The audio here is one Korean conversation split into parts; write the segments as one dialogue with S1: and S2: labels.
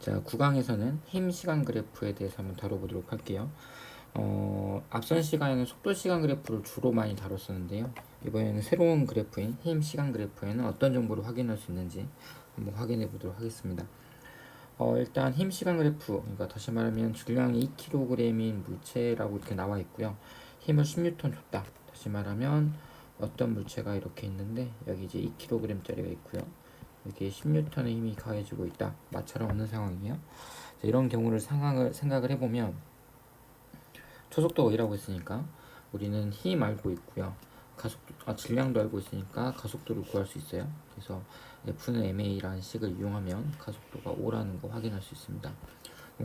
S1: 자, 9강에서는 힘 시간 그래프에 대해서 한번 다뤄보도록 할게요. 어, 앞선 시간에는 속도 시간 그래프를 주로 많이 다뤘었는데요. 이번에는 새로운 그래프인 힘 시간 그래프에는 어떤 정보를 확인할 수 있는지 한번 확인해 보도록 하겠습니다. 어, 일단 힘 시간 그래프, 그러니까 다시 말하면 질량이 2kg인 물체라고 이렇게 나와 있고요. 힘을 10N 줬다. 다시 말하면 어떤 물체가 이렇게 있는데 여기 이제 2kg짜리가 있고요. 이렇게 10N의 힘이 가해지고 있다. 마찰은 없는 상황이에요. 자, 이런 경우를 상황을 생각을 해보면 초속도가 2라고 했으니까 우리는 힘 알고 있고요. 가속도 아, 질량도 알고 있으니까 가속도를 구할 수 있어요. 그래서 F는 ma라는 식을 이용하면 가속도가 5라는 거 확인할 수 있습니다.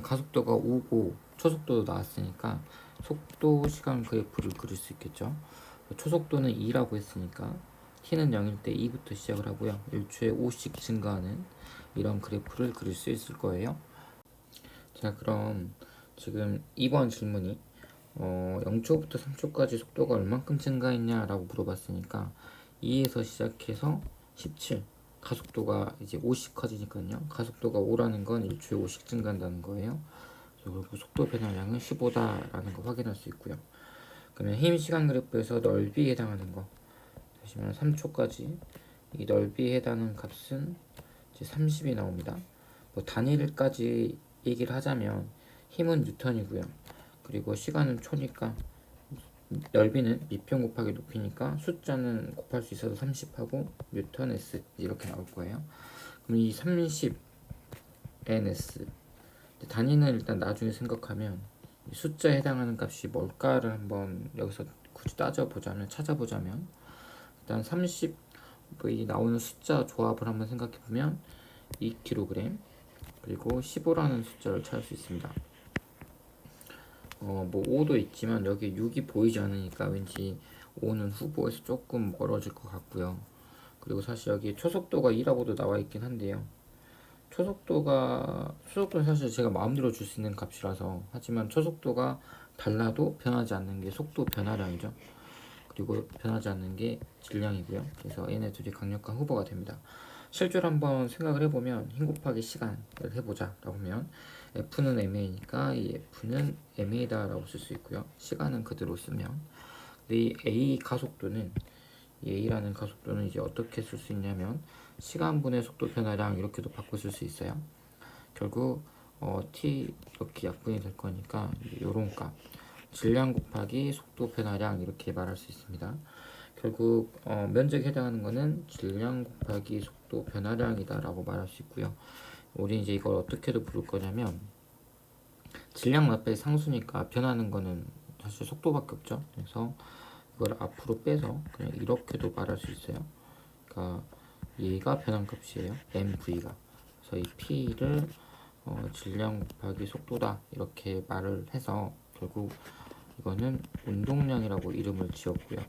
S1: 가속도가 5고 초속도도 나왔으니까 속도 시간 그래프를 그릴 수 있겠죠. 초속도는 2라고 했으니까 t는 0일 때 2부터 시작을 하고요. 1초에 5씩 증가하는 이런 그래프를 그릴 수 있을 거예요. 자, 그럼 지금 2번 질문이 어, 0초부터 3초까지 속도가 얼만큼 증가했냐라고 물어봤으니까 2에서 시작해서 17 가속도가 이제 5씩 커지니까요. 가속도가 5라는 건 1초에 5씩 증가한다는 거예요. 그리고 속도 변화량은 15다라는 거 확인할 수 있고요. 그러면 힘 시간 그래프에서 넓이에 해당하는 거 말하면 3초까지 이 넓이에 해당하는 값은 이제 30이 나옵니다. 뭐 단위를까지 얘기를 하자면 힘은 뉴턴이고요. 그리고 시간은 초니까 넓이는 밑변 곱하기 높이니까 숫자는 곱할 수 있어서 30하고 뉴턴 s 이렇게 나올 거예요. 그럼 이 30 ns 단위는 일단 나중에 생각하면 숫자에 해당하는 값이 뭘까를 한번 여기서 굳이 따져보자면 찾아보자면 일단 30이 나오는 숫자 조합을 한번 생각해 보면 2kg 그리고 15라는 숫자를 찾을 수 있습니다. 어, 뭐 5도 있지만 여기 6이 보이지 않으니까 왠지 5는 후보에서 조금 멀어질 것 같고요. 그리고 사실 여기 초속도가 2라고도 나와 있긴 한데요. 초속도가 초속도는 사실 제가 마음대로 줄 수 있는 값이라서 하지만 초속도가 달라도 변하지 않는 게 속도 변화량이죠. 그리고 변하지 않는 게 질량이고요. 그래서 얘네 둘이 강력한 후보가 됩니다. 실제로 한번 생각을 해보면 힘 곱하기 시간을 해보자 라고 하면 F는 MA니까 이 F는 MA다 라고 쓸 수 있고요. 시간은 그대로 쓰면 근데 이 A 가속도는 이 A라는 가속도는 이제 어떻게 쓸 수 있냐면 시간분의 속도 변화량 이렇게도 바꿔 쓸 수 있어요. 결국 어, T 이렇게 약분이 될 거니까 요런 값 질량 곱하기 속도 변화량 이렇게 말할 수 있습니다. 결국 어, 면적에 해당하는 것은 질량 곱하기 속도 변화량이다 라고 말할 수 있고요. 우리 이제 이걸 어떻게도 부를 거냐면 질량 앞에 상수니까 변하는 거는 사실 속도밖에 없죠. 그래서 이걸 앞으로 빼서 그냥 이렇게도 말할 수 있어요. 그러니까 얘가 변한 값이에요. mv가. 그래서 이 p를 어, 질량 곱하기 속도다 이렇게 말을 해서 결국 이거는 운동량이라고 이름을 지었고요.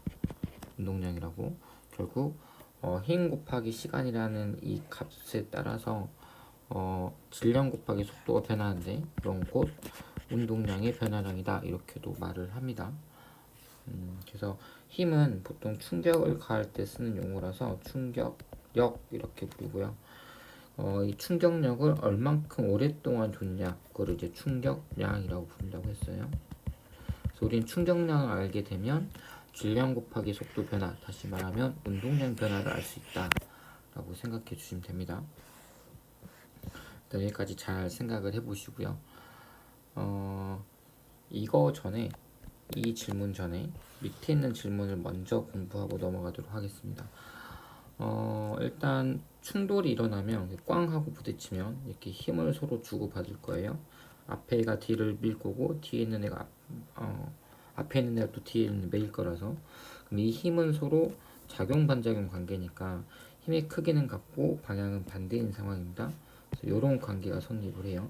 S1: 운동량이라고 결국 어, 힘 곱하기 시간이라는 이 값에 따라서 어, 질량 곱하기 속도가 변하는데 그런 곧 운동량의 변화량이다 이렇게도 말을 합니다. 음, 그래서 힘은 보통 충격을 가할 때 쓰는 용어라서 충격력 이렇게 부르고요. 어, 이 충격력을 얼만큼 오랫동안 줬냐 그걸 이제 충격량이라고 부른다고 했어요. 우리는 충격량을 알게 되면 질량 곱하기 속도 변화 다시 말하면 운동량 변화를 알 수 있다 라고 생각해 주시면 됩니다. 여기까지 잘 생각을 해 보시고요. 어, 이거 전에 이 질문 전에 밑에 있는 질문을 먼저 공부하고 넘어가도록 하겠습니다. 어, 일단 충돌이 일어나면 꽝 하고 부딪히면 이렇게 힘을 서로 주고 받을 거예요. 앞에 가 뒤를 밀 거고 뒤에 있는 애가 앞, 어, 앞에 있는 애가 또 뒤에 있는 매일 거라서 그럼 이 힘은 서로 작용 반작용 관계니까 힘의 크기는 같고 방향은 반대인 상황입니다. 그래서 이런 관계가 성립을 해요.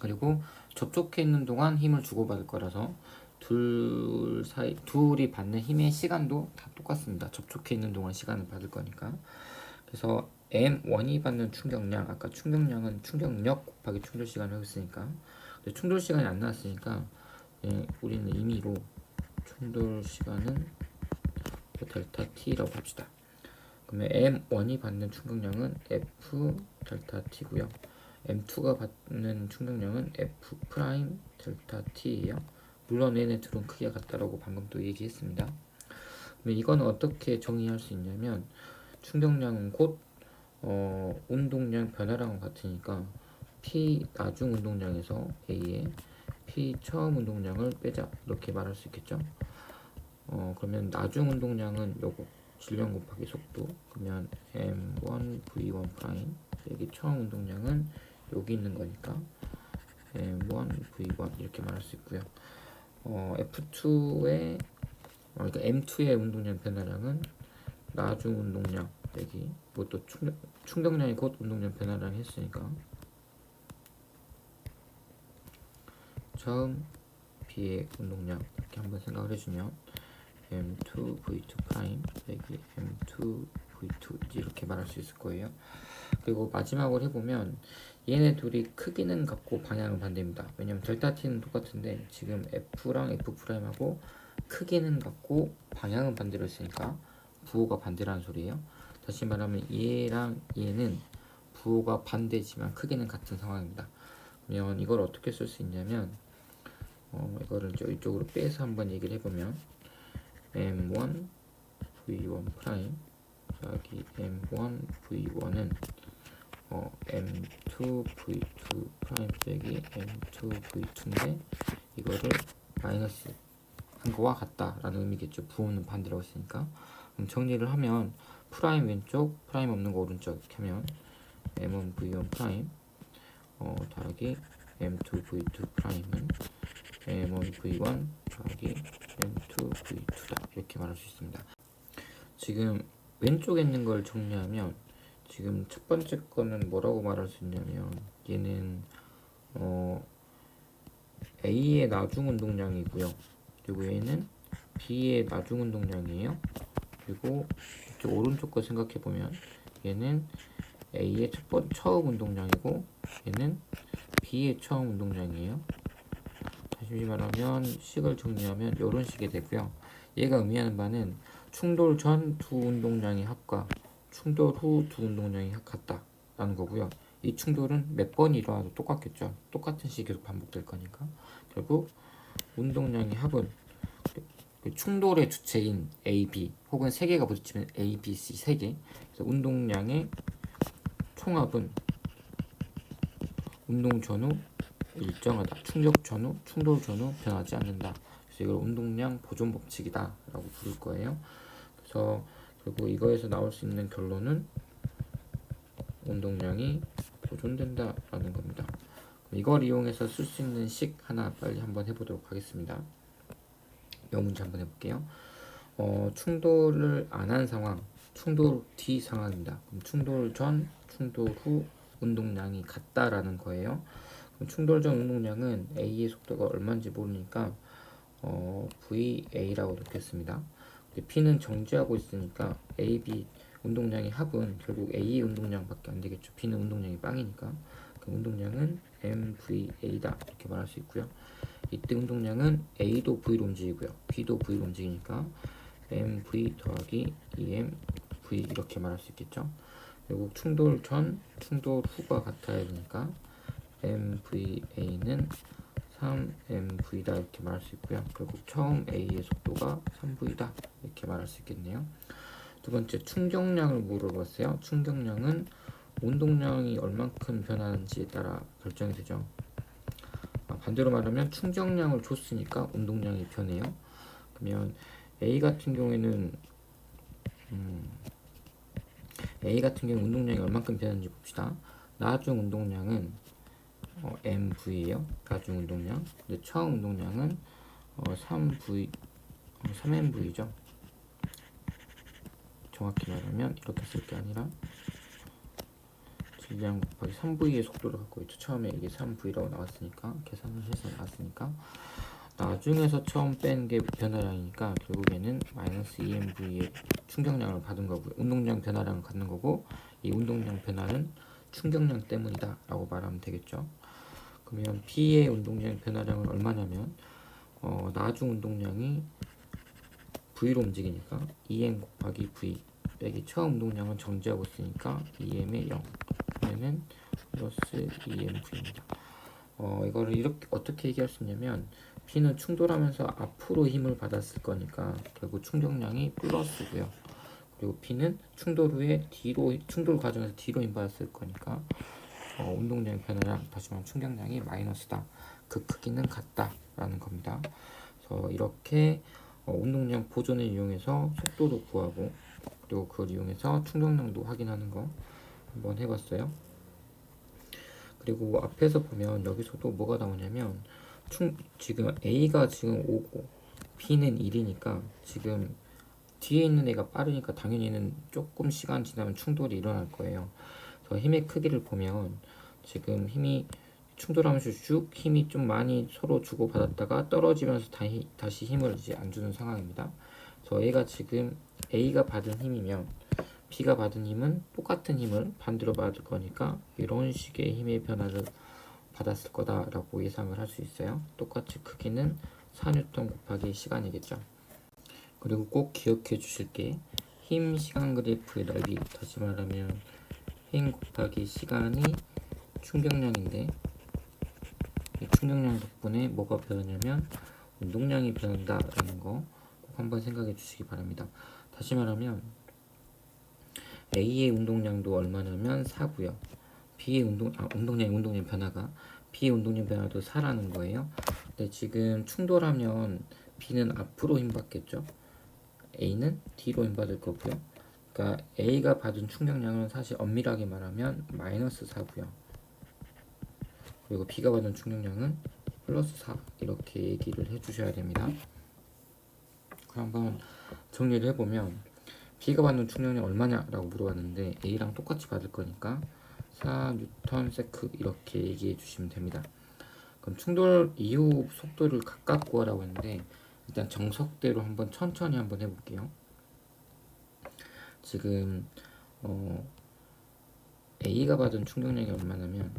S1: 그리고 접촉해 있는 동안 힘을 주고받을 거라서 둘 사이 둘이 받는 힘의 시간도 다 똑같습니다. 접촉해 있는 동안 시간을 받을 거니까. 그래서 M1이 받는 충격량 아까 충격량은 충격력 곱하기 충돌 시간을 했으니까 충돌 시간이 안 나왔으니까 예, 우리는 임의로 충돌 시간은 델타 T라고 합시다. 그러면 M1이 받는 충격량은 F 델타 T고요. M2가 받는 충격량은 F 프라임 델타 T예요. 물론 얘네 둘은 크기가 같다라고 방금 또 얘기했습니다. 근데 이거는 어떻게 정의할 수 있냐면 충격량은 곧 어, 운동량 변화량과 같으니까 P 나중 운동량에서 A의 P 처음 운동량을 빼자 이렇게 말할 수 있겠죠. 어, 그러면 나중 운동량은 요거 질량 곱하기 속도 그러면 M1 V1 프라임 여기 처음 운동량은 여기 있는 거니까 M1 V1 이렇게 말할 수 있고요. 어, F2의 어, 그러니까 M2의 운동량 변화량은 나중 운동량 여기 뭐또 충격, 충격량이 곧 운동량 변화량 했으니까 처음 B의 운동량 이렇게 한번 생각을 해주면 M2 V2 프라임 여기 M2 V2 이렇게 말할 수 있을 거예요. 그리고 마지막으로 해보면 얘네 둘이 크기는 같고 방향은 반대입니다. 왜냐면 델타 t는 똑같은데 지금 F랑 F 프라임하고 크기는 같고 방향은 반대로 했으니까 부호가 반대라는 소리예요. 다시 말하면 얘랑 얘는 부호가 반대지만 크기는 같은 상황입니다. 그러면 이걸 어떻게 쓸 수 있냐면 어, 이거를 저 이쪽으로 빼서 한번 얘기를 해보면 M1 V1 프라임 여기 M1 V1은 어, M2 V2 프라임 빼기 M2 V2인데 이거를 마이너스 한 거와 같다라는 의미겠죠. 부호는 반대라고 했으니까. 그럼 정리를 하면 프라임 왼쪽, 프라임 없는 거 오른쪽 이렇게 하면 M1 V1 프라임 어, 더하기 M2 V2 프라임은 M1 V1 더하기 M2 V2다 이렇게 말할 수 있습니다. 지금 왼쪽에 있는 걸 정리하면 지금 첫 번째 거는 뭐라고 말할 수 있냐면 얘는 어 A의 나중 운동량이고요. 그리고 얘는 B의 나중 운동량이에요. 그리고 이쪽 오른쪽 거 생각해 보면 얘는 A의 첫 번, 처음 운동량이고 얘는 B의 처음 운동량이에요. 다시 말하면 식을 정리하면 이런 식이 되고요. 얘가 의미하는 바는 충돌 전 두 운동량의 합과 충돌 후 두 운동량이 같다라는 거고요. 이 충돌은 몇번 일어나도 똑같겠죠. 똑같은 식이 계속 반복될 거니까. 결국 운동량의 합은 그 충돌의 주체인 A, B 혹은 세 개가 부딪히면 A, B, C 세 개. 그래서 운동량의 총합은 운동 전후 일정하다. 충격 전후, 충돌 전후 변하지 않는다. 그래서 이걸 운동량 보존 법칙이다라고 부를 거예요. 그래서 그리고 이거에서 나올 수 있는 결론은 운동량이 보존된다라는 겁니다. 이걸 이용해서 쓸 수 있는 식 하나 빨리 한번 해보도록 하겠습니다. 몇 문제 한번 해볼게요. 어, 충돌을 안 한 상황, 충돌 뒤 상황입니다. 그럼 충돌 전, 충돌 후 운동량이 같다라는 거예요. 그럼 충돌 전 운동량은 A의 속도가 얼마인지 모르니까 어, VA라고 넣겠습니다. P는 정지하고 있으니까 AB 운동량의 합은 결국 A 운동량밖에 안 되겠죠. B는 운동량이 빵이니까. 그 운동량은 MVA다 이렇게 말할 수 있고요. 이때 운동량은 A도 V로 움직이고요. B도 V로 움직이니까 MV 더하기 EMV 이렇게 말할 수 있겠죠. 결국 충돌 전, 충돌 후가 같아야 되니까 MVA는 3MV다 이렇게 말할 수 있고요. 결국 처음 A의 속도가 3V다 이렇게 말할 수 있겠네요. 두 번째 충격량을 물어봤어요. 충격량은 운동량이 얼만큼 변하는지에 따라 결정이 되죠. 아, 반대로 말하면 충격량을 줬으니까 운동량이 변해요. 그러면 A 같은 경우에는 음, A 같은 경우 운동량이 얼만큼 변하는지 봅시다. 나중 운동량은 어, MV예요. 나중 운동량. 근데 처음 운동량은 어, 3V, 어, 3MV죠. 정확히 말하면 이렇게 쓸 게 아니라 질량 곱하기 3V의 속도를 갖고 있죠. 처음에 이게 3V라고 나왔으니까 계산을 해서 나왔으니까 나중에서 처음 뺀 게 변화량이니까 결국에는 마이너스 2MV의 충격량을 받은 거고요. 운동량 변화량을 갖는 거고 이 운동량 변화는 충격량 때문이다 라고 말하면 되겠죠. 그러면 P의 운동량 변화량은 얼마냐면 어, 나중 운동량이 V로 움직이니까 2M 곱하기 V 빼기 처음 운동량은 정지하고 있으니까 2M의 0 그러면 플러스 EMV입니다. 어, 이거를 이렇게 어떻게 얘기할 수 있냐면 P는 충돌하면서 앞으로 힘을 받았을 거니까 결국 충격량이 플러스고요. 그리고 P는 충돌 후에 뒤로 충돌 과정에서 뒤로 힘 받았을 거니까 어, 운동량의 변화량 다시 말하면 충격량이 마이너스다. 그 크기는 같다라는 겁니다. 그래서 이렇게 어, 운동량 보존을 이용해서 속도도 구하고 그리고 그걸 이용해서 충격량도 확인하는 거 한번 해봤어요. 그리고 앞에서 보면 여기서도 뭐가 나오냐면 충, 지금 A가 지금 5고 B는 1이니까 지금 뒤에 있는 애가 빠르니까 당연히 얘는 조금 시간 지나면 충돌이 일어날 거예요. 그래서 힘의 크기를 보면 지금 힘이 충돌하면서 쭉 힘이 좀 많이 서로 주고 받았다가 떨어지면서 다시, 다시 힘을 이제 안 주는 상황입니다. 그래서 A가 지금 A가 받은 힘이면 B가 받은 힘은 똑같은 힘을 반대로 받을 거니까 이런 식의 힘의 변화를 받았을 거다라고 예상을 할 수 있어요. 똑같이 크기는 4뉴턴 곱하기 시간이겠죠. 그리고 꼭 기억해 주실 게 힘 시간 그래프의 넓이 다시 말하면 힘 곱하기 시간이 충격량인데 이 충격량 덕분에 뭐가 변하냐면 운동량이 변한다라는 거 꼭 한번 생각해 주시기 바랍니다. 다시 말하면 A의 운동량도 얼마냐면 4고요. B의 운동 아 운동량 운동량 변화가 B의 운동량 변화도 4라는 거예요. 근데 지금 충돌하면 B는 앞으로 힘 받겠죠. A는 뒤로 힘 받을 거고요. 그러니까 A가 받은 충격량은 사실 엄밀하게 말하면 마이너스 4고요. 그리고 B가 받은 충격량은 플러스 4 이렇게 얘기를 해주셔야 됩니다. 그럼 한번 정리를 해보면 B가 받는 충격량 얼마냐라고 물어봤는데 A랑 똑같이 받을 거니까 4 뉴턴 세크 이렇게 얘기해 주시면 됩니다. 그럼 충돌 이후 속도를 각각 구하라고 했는데 일단 정석대로 한번 천천히 한번 해볼게요. 지금 어, A가 받은 충격량이 얼마냐면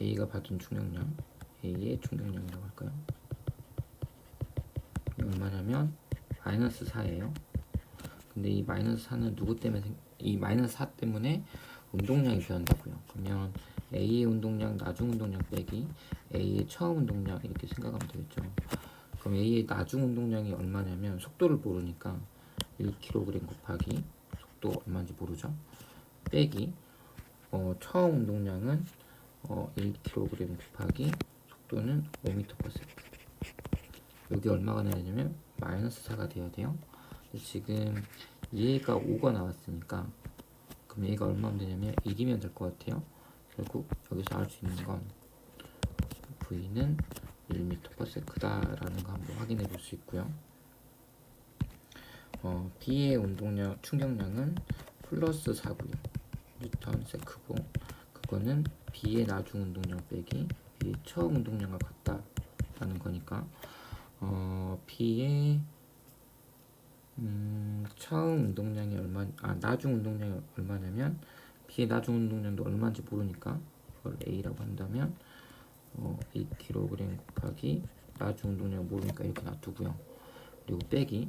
S1: A가 받은 충격량 A의 충격량이라고 할까요? 얼마냐면 마이너스 4예요. 근데 이 마이너스 4는 누구 때문에 생, 이 마이너스 4 때문에 운동량이 변한다고요. 그러면 A의 운동량 나중 운동량 빼기 A의 처음 운동량 이렇게 생각하면 되겠죠. 그럼 A의 나중 운동량이 얼마냐면 속도를 모르니까 1kg 곱하기 속도 얼마인지 모르죠. 빼기 어, 처음 운동량은 어, 1kg 곱하기 속도는 5m/s. 여기 얼마가 나야 되냐면 마이너스 4가 돼야 돼요. 지금 얘가 5가 나왔으니까 그럼 얘가 얼마면 되냐면 1이면 될 것 같아요. 결국 여기서 알 수 있는 건 V는 1m/s다 라는 거 한번 확인해 볼 수 있고요. 어, B의 운동량 충격량은 플러스 4고요. 뉴턴 세크고 그거는 B의 나중 운동량 빼기 B의 처음 운동량과 같다라는 거니까 어, B의 음, 처음 운동량이 얼마, 아, 나중 운동량이 얼마냐면, B의 나중 운동량도 얼마인지 모르니까, 그걸 A라고 한다면, 어, 2kg 곱하기 나중 운동량 모르니까 이렇게 놔두고요. 그리고 빼기,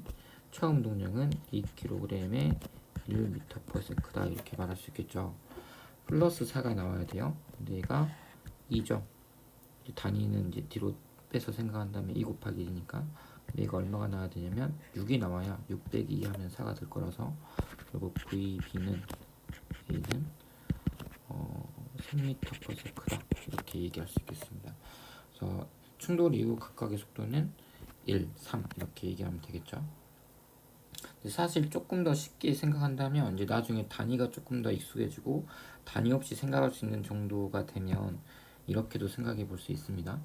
S1: 처음 운동량은 2kg에 1m/s다 이렇게 말할 수 있겠죠. 플러스 4가 나와야 돼요. 근데 얘가 2죠. 단위는 이제 뒤로 빼서 생각한다면 2 곱하기 1이니까 얘가 얼마가 나와야 되냐면 6이 나와야 6 빼기 2 하면 4가 될 거라서 결국 VB는 A는 어, 3m/s다 이렇게 얘기할 수 있겠습니다. 그래서 충돌 이후 각각의 속도는 1, 3 이렇게 얘기하면 되겠죠. 사실 조금 더 쉽게 생각한다면 이제 나중에 단위가 조금 더 익숙해지고 단위 없이 생각할 수 있는 정도가 되면 이렇게도 생각해 볼 수 있습니다.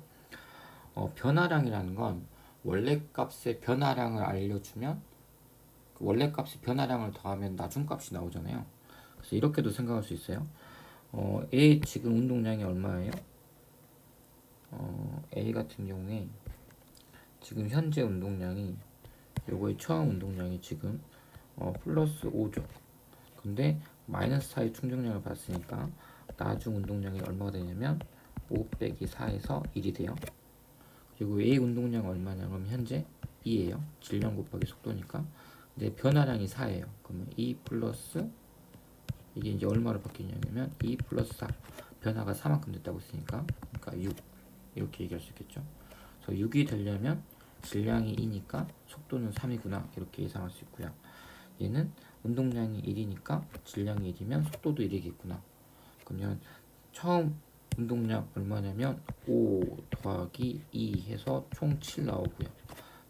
S1: 어, 변화량이라는 건 원래 값의 변화량을 알려주면 그 원래 값의 변화량을 더하면 나중 값이 나오잖아요. 그래서 이렇게도 생각할 수 있어요. 어, A 지금 운동량이 얼마예요? 어, A 같은 경우에 지금 현재 운동량이 요거의 처음 운동량이 지금 어, 플러스 5죠. 근데 마이너스 4의 충격량을 봤으니까 나중 운동량이 얼마가 되냐면 5 빼기 4에서 1이 돼요. 그리고 A 운동량 얼마냐 그럼 현재 2예요. 질량 곱하기 속도니까. 근데 변화량이 4예요. 그러면 2 플러스 이게 이제 얼마로 바뀌냐면 2 플러스 4 변화가 4만큼 됐다고 했으니까 그러니까 6 이렇게 얘기할 수 있겠죠. 그래서 6이 되려면 질량이 2니까 속도는 3이구나 이렇게 예상할 수 있고요. 얘는 운동량이 1이니까 질량이 1이면 속도도 1이겠구나. 그러면 처음 운동량 얼마냐면 5 더하기 2 해서 총 7 나오고요.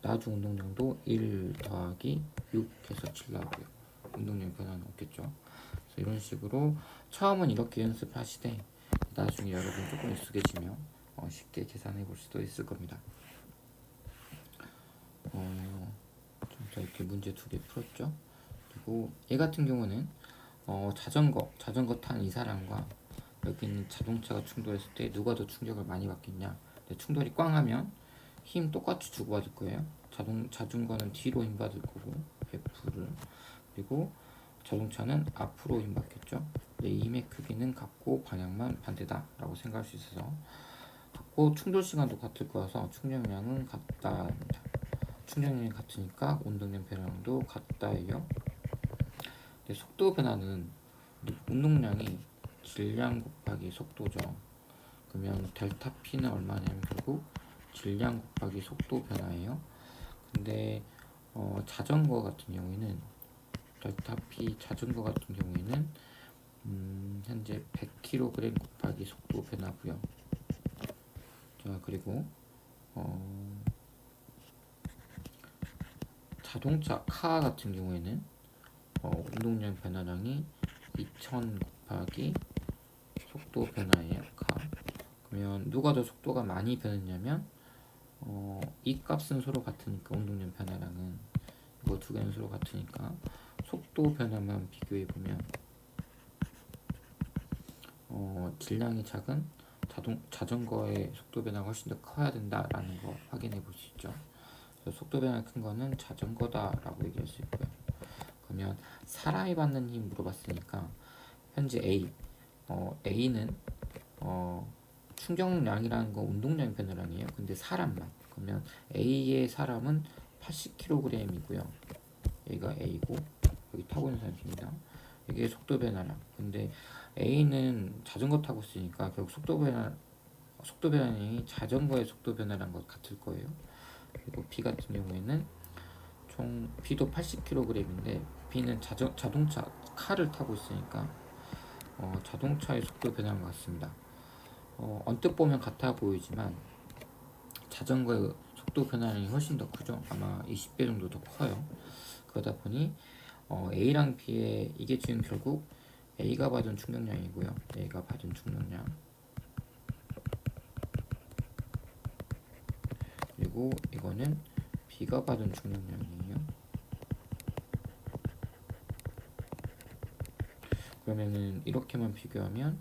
S1: 나중 운동량도 1 더하기 6 해서 7 나오고요. 운동량 변화는 없겠죠. 그래서 이런 식으로 처음은 이렇게 연습하시되 나중에 여러분 조금 익숙해지면 어, 쉽게 계산해 볼 수도 있을 겁니다. 어, 좀 이렇게 문제 두 개 풀었죠. 그리고 얘 같은 경우는 어, 자전거 자전거 탄 이 사람과 여기 있는 자동차가 충돌했을 때 누가 더 충격을 많이 받겠냐. 충돌이 꽝 하면 힘 똑같이 주고받을 거예요. 자동 자전거는 뒤로 힘 받을 거고 F를 그리고 자동차는 앞으로 힘 받겠죠. 이 힘의 크기는 같고 방향만 반대다 라고 생각할 수 있어서 같고 충돌 시간도 같을 거여서 충격량은 같다. 충격량이 같으니까 운동량 변화량도 같다예요. 근데 속도 변화는 운동량이 질량 곱하기 속도죠. 그러면 델타 P는 얼마냐면 결국 질량 곱하기 속도 변화예요. 근데 어, 자전거 같은 경우에는 델타 P 자전거 같은 경우에는 음, 현재 100kg 곱하기 속도 변화고요. 자 그리고 어, 자동차 카 같은 경우에는 어, 운동량 변화량이 2000 곱하기 속도 변화예요. 카. 그러면 누가 더 속도가 많이 변했냐면 어, 이 값은 서로 같으니까 운동량 변화량은 이거 두 개는 서로 같으니까 속도 변화만 비교해 보면 어, 질량이 작은 자동 자전거의 속도 변화가 훨씬 더 커야 된다라는 거 확인해 볼 수 있죠. 속도 변화 큰 거는 자전거다라고 얘기할 수 있고요. 그러면 사람이 받는 힘 물어봤으니까 현재 A 어, A는 어, 충격량이라는 거 운동량 변화량이에요. 근데 사람만 그러면 A의 사람은 80kg이고요. 얘가 A고 여기 타고 있는 사람이 B입니다. 이게 속도 변화량. 근데 A는 자전거 타고 있으니까 결국 속도 변화 속도 변화량이 자전거의 속도 변화량 것 같을 거예요. 그리고 B 같은 경우에는 총 B도 80kg인데 B는 자전, 자동차 카를 타고 있으니까 어, 자동차의 속도 변화인 것 같습니다. 어, 언뜻 보면 같아 보이지만 자전거의 속도 변화량이 훨씬 더 크죠. 아마 20배 정도 더 커요. 그러다 보니 어, A랑 B의 이게 지금 결국 A가 받은 충격량이고요. A가 받은 충격량 그리고 이거는 B가 받은 충격량이에요. 그러면은 이렇게만 비교하면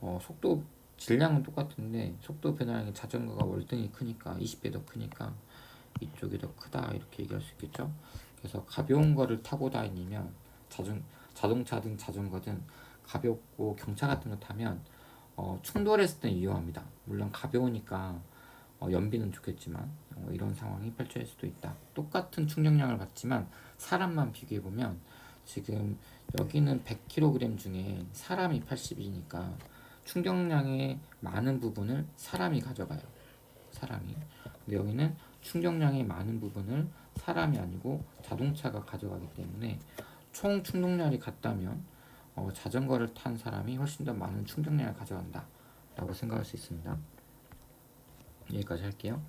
S1: 어, 속도 질량은 똑같은데 속도 변화량이 자전거가 월등히 크니까 20배 더 크니까 이쪽이 더 크다 이렇게 얘기할 수 있겠죠. 그래서 가벼운 거를 타고 다니면 자전 자동차든 자전거든 가볍고 경차 같은 거 타면 어, 충돌했을 때 위험합니다. 물론 가벼우니까 어, 연비는 좋겠지만 어, 이런 상황이 펼쳐질 수도 있다. 똑같은 충격량을 받지만 사람만 비교해 보면 지금 여기는 100kg 중에 사람이 80이니까 충격량의 많은 부분을 사람이 가져가요. 사람이. 근데 여기는 충격량의 많은 부분을 사람이 아니고 자동차가 가져가기 때문에 총 충동량이 같다면 어, 자전거를 탄 사람이 훨씬 더 많은 충격량을 가져간다 라고 생각할 수 있습니다. 여기까지 할게요.